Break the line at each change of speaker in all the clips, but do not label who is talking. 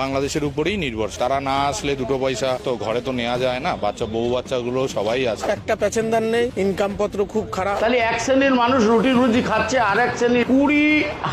বাংলাদেশের উপরেই নির্ভর তারা না আসলে দুটো পয়সা তো ঘরে তো নেওয়া যায় না। বাচ্চা বউ বাচ্চাগুলো সবাই আছে।
একটা প্যাসেঞ্জার নেই ইনকাম পত্র খুব খারাপ।
তাহলে এক শ্রেণির মানুষ রুটি রুজি খাচ্ছে আর এক শ্রেণির কুড়ি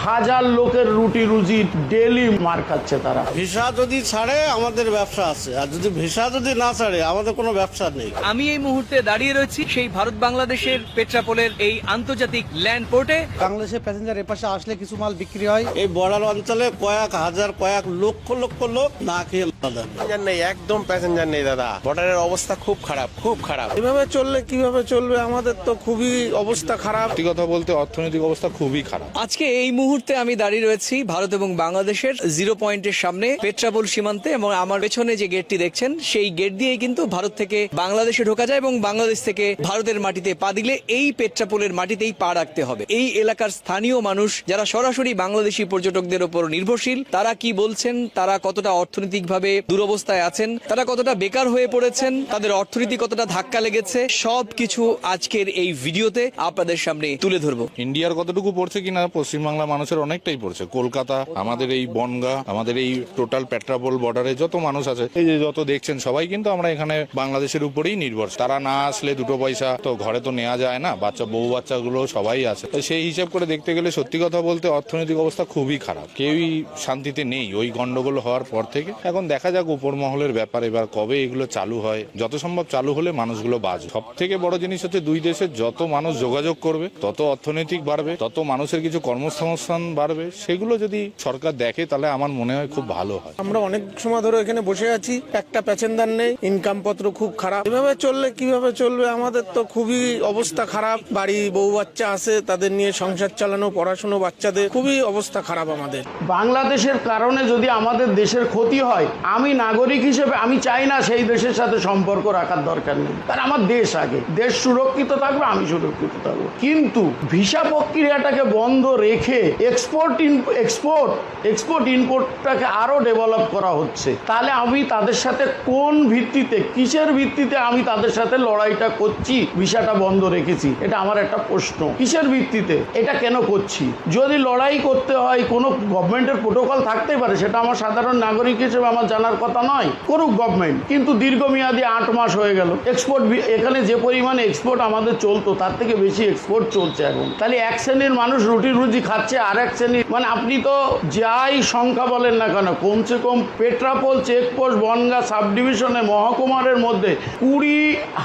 হাজার লোকের রুটি রুজি ডেলি মার খাচ্ছে তারা।
ভিসা যদি ছাড়ে আমাদের ব্যবসা আছে। আর যদি ভিসা যদি না ছাড়ে আমাদের কোনো ব্যবসা নেই।
আমি এই মুহূর্তে দাঁড়িয়ে রয়েছি সেই ভারত বাংলাদেশের পেট্রাপোলের এই আন্তর্জাতিক ল্যান্ড পোর্টে।
বাংলাদেশের প্যাসেঞ্জার এপাশে আসলে কিছু মাল বিক্রি হয়।
এই বর্ডার অঞ্চলে কয়েক হাজার কয়েক লক্ষ লক্ষ লোক না খেয়ে
প্যাসেঞ্জার নেই একদম প্যাসেঞ্জার নেই দাদা। বর্ডারের অবস্থা খুব খারাপ খুব খারাপ।
এভাবে চললে কীভাবে চলবে? আমাদের তো খুবই অবস্থা খারাপ।
সত্যি কথা বলতে অর্থনৈতিক অবস্থা খুবই খারাপ।
আজকে এই মুহূর্তে আমি দাঁড়িয়ে রয়েছি ভারত এবং বাংলাদেশের জিরো পয়েন্টের সামনে পেট্রাপোল সীমান্তে এবং আমার পেছনে যে গেটটি দেখছেন সেই গেট দিয়ে কিন্তু ভারত থেকে বাংলাদেশে ঢোকা যায় এবং বাংলাদেশ থেকে ভারতের মাটিতে পা দিলে এই পেট্রাপোলের মাটিতেই পা রাখতে হবে। এই এলাকার স্থানীয় মানুষ যারা সরাসরি বাংলাদেশি পর্যটকদের উপর নির্ভরশীল তারা কি বলছেন তারা কতটা অর্থনৈতিকভাবে দুরবস্থায় আছেন, তারা কতটা বেকার হয়ে পড়েছেন, তাদের অর্থনীতি কতটা ধাক্কা লেগেছে সব কিছু আজকের এই ভিডিওতে আপনাদের সামনে তুলে ধরবো।
ইন্ডিয়ার কতটুকু পড়ছে কিনা পশ্চিমবাংলা মানুষের অনেকটাই পড়ছে। কলকাতা, আমাদের এই বনগা, আমাদের এই টোটাল পেট্রাপোল বর্ডারে যত মানুষ আছে, এই যে যত দেখছেন সবাই কিন্তু আমরা এখানে বাংলাদেশের উপরেই নির্ভর তারা না আসলে দুটো পয়সা তো ঘরে তো নেওয়া যায় না, বাচ্চা, বউ বাচ্চাগুলো সবাই আছে। সেই হিসাব করে দেখতে গেলে সত্যি কথা বলতে অর্থনৈতিক অবস্থা খুবই খারাপ। কেউই শান্তিতে নেই, ওই গন্ডগোল হওয়ার পর থেকে। এখন দেখা যাক উপর মহলের ব্যাপার এবার কবে এগুলো চালু হয়। যত সম্ভব চালু হলে মানুষগুলো বাঁচবে। সব থেকে বড় জিনিস হচ্ছে দুই দেশের যত মানুষ যোগাযোগ করবে তত অর্থনৈতিক বাড়বে তত মানুষের কিছু কর্মসংস্থান বাড়বে। সেগুলো যদি সরকার দেখে তাহলে আমার মনে হয় খুব ভালো হয়।
আমরা অনেক সময় ধরে এখানে বসে আছি একটা প্যাসেঞ্জার নেই ইনকাম পত্র খুব খারাপ। এভাবে চললে কীভাবে চলবে? আমাদের তো খুবই অবস্থা খারাপ। বাড়ি বউ বাচ্চা আছে তাদের নিয়ে সংসার চালানো পড়াশোনা বাচ্চাদের খুবই অবস্থা খারাপ আমাদের।
বাংলাদেশের কারণে যদি আমাদের দেশের ক্ষতি হয়, আমি নাগরিক হিসেবে আমি চাই না সেই দেশের সাথে সম্পর্ক রাখার দরকার নেই। কারণ আমার দেশ আগে, দেশ সুরক্ষিত থাকবে, আমি সুরক্ষিত থাকব। কিন্তু ভিসা প্রক্রিয়াটাকে বন্ধ রেখে এক্সপোর্ট এক্সপোর্ট এক্সপোর্ট ইম্পোর্টটাকে আরও ডেভেলপ করা হচ্ছে। তাহলে আমি তাদের সাথে কোন ভিত্তিতে, কিসের ভিত্তিতে আমি তাদের সাথে লড়াইটা করছি, ভিসাটা বন্ধ রেখেছি? এটা আমার একটা প্রশ্ন। কিসের ভিত্তিতে? এটা কেন করছি? যদি লড়াই করতে হয়, কোনো গভর্নমেন্টের প্রোটোকল থাকতেই পারে, সেটা আমার সাধারণ নাগরিক হিসেবে আমার জানার কথা নয়, করুক গভর্নমেন্ট কিন্তু দীর্ঘমেয়াদী আট মাস হয়ে গেল। এক্সপোর্ট এখানে যে পরিমাণে এক্সপোর্ট আমাদের চলতো, তার থেকে বেশি এক্সপোর্ট চলছে এখন। তাহলে এক শ্রেণির মানুষ রুটি রুজি খাচ্ছে, আর এক শ্রেণির মানে আপনি তো যাই সংখ্যা বলেন না কেন, কমসে কম Petrapole checkpost Bongaon sub division মহকুমারের মধ্যে কুড়ি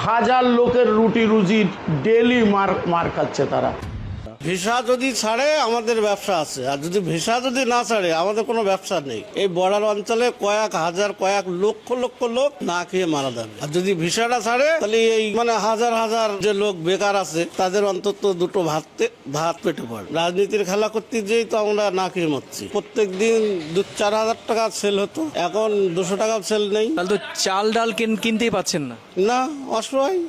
হাজার লোকের রুটি রুজি ডেলি মার মার খাচ্ছে তারা।
ভিসা যদি ছাড়ে আমাদের ব্যবসা আছে। আর যদি ভিসা যদি না ছাড়ে আমাদের কোনো ব্যবসা নেই। এই বর্ডার অঞ্চলে কয়েক হাজার কয়েক লক্ষ লক্ষ লোক না খেয়ে মারা যাবে। আর যদি ভিসাটা ছাড়ে তাহলে এই মানে হাজার হাজার যে লোক বেকার আছে তাদের অন্তত দুটো ভাত ভাত পেটে পড়ে। রাজনীতির খেলা করতে যেই তো আমরা না খেয়ে মরছি। প্রত্যেক দিন দু চার হাজার টাকা সেল হতো। এখন দুশো টাকা সেল নেই।
তাহলে তো চাল ডাল কিন- কিনতেই পাচ্ছেন না।
না অসহায়।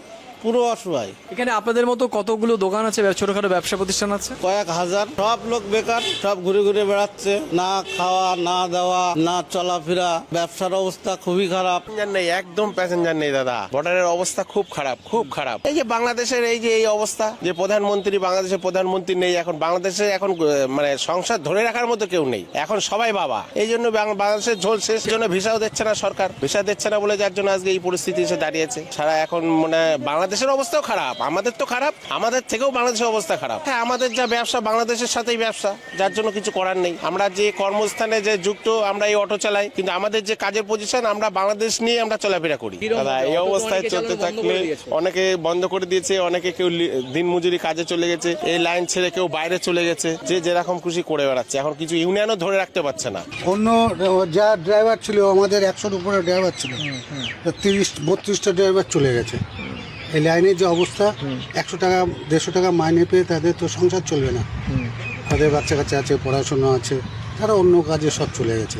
পুরো অসহায়।
এখানে আপনাদের মতো কতগুলো দোকান আছে ছোটখাটো ব্যবসা প্রতিষ্ঠান আছে?
কয়েক হাজার। সব লোক বেকার সব ঘুরে ঘুরে বেড়াচ্ছে। না খাওয়া না দেওয়া না চলাফেরা। ব্যবসার অবস্থা খুবই খারাপ।
প্যাসেঞ্জার নেই একদম প্যাসেঞ্জার নেই দাদা। বর্ডারের অবস্থা খুব খারাপ খুব খারাপ। এই যে বাংলাদেশের এই যে এই অবস্থা যে প্রধানমন্ত্রী বাংলাদেশের প্রধানমন্ত্রী নেই এখন বাংলাদেশে এখন মানে সংসার ধরে রাখার মতো কেউ নেই। এখন সবাই বাবা। এই জন্য বাংলাদেশের ঝোল শেষ। জন্য ভিসাও দিচ্ছে না সরকার। ভিসা দিচ্ছে না বলে যার জন্য আজকে এই পরিস্থিতি এসে দাঁড়িয়েছে। সারা এখন মানে বাংলাদেশের অবস্থাও খারাপ আমাদের তো খারাপ আমাদের থেকেও বাংলাদেশের অবস্থা খারাপ। হ্যাঁ আমাদের যা ব্যবসা বাংলাদেশের সাথেই ব্যবসা যার জন্য কিছু করার নেই। আমরা যে কর্মস্থানে যে যুক্ত আমরা এই অটো চালাই কিন্তু আমাদের যে কাজের পজিশন আমরা বাংলাদেশ নিয়ে আমরা চলাফেরা করি। দাদা এই অবস্থায় চলতে থাকলে অনেকে বন্ধ করে দিয়েছে অনেকে কেউ লি- দিনমজুরি কাজে চলে গেছে এই লাইন ছেড়ে কেউ বাইরে চলে গেছে যে যেরকম খুশি করে বেড়াচ্ছে। এখন কিছু ইউনিয়নও ধরে রাখতে পারছে না।
অন্য যা ড্রাইভার ছিল আমাদের একশোর উপরে ড্রাইভার ছিল। তিরিশ বত্রিশটা ড্রাইভার চলে গেছে। এই লাইনের যে অবস্থা একশো টাকা দেড়শো টাকা মাইনে পেয়ে তাদের তো সংসার চলবে না। তাদের বাচ্চা কাচ্চা আছে পড়াশোনা আছে তারা অন্য কাজে সব চলে গেছে।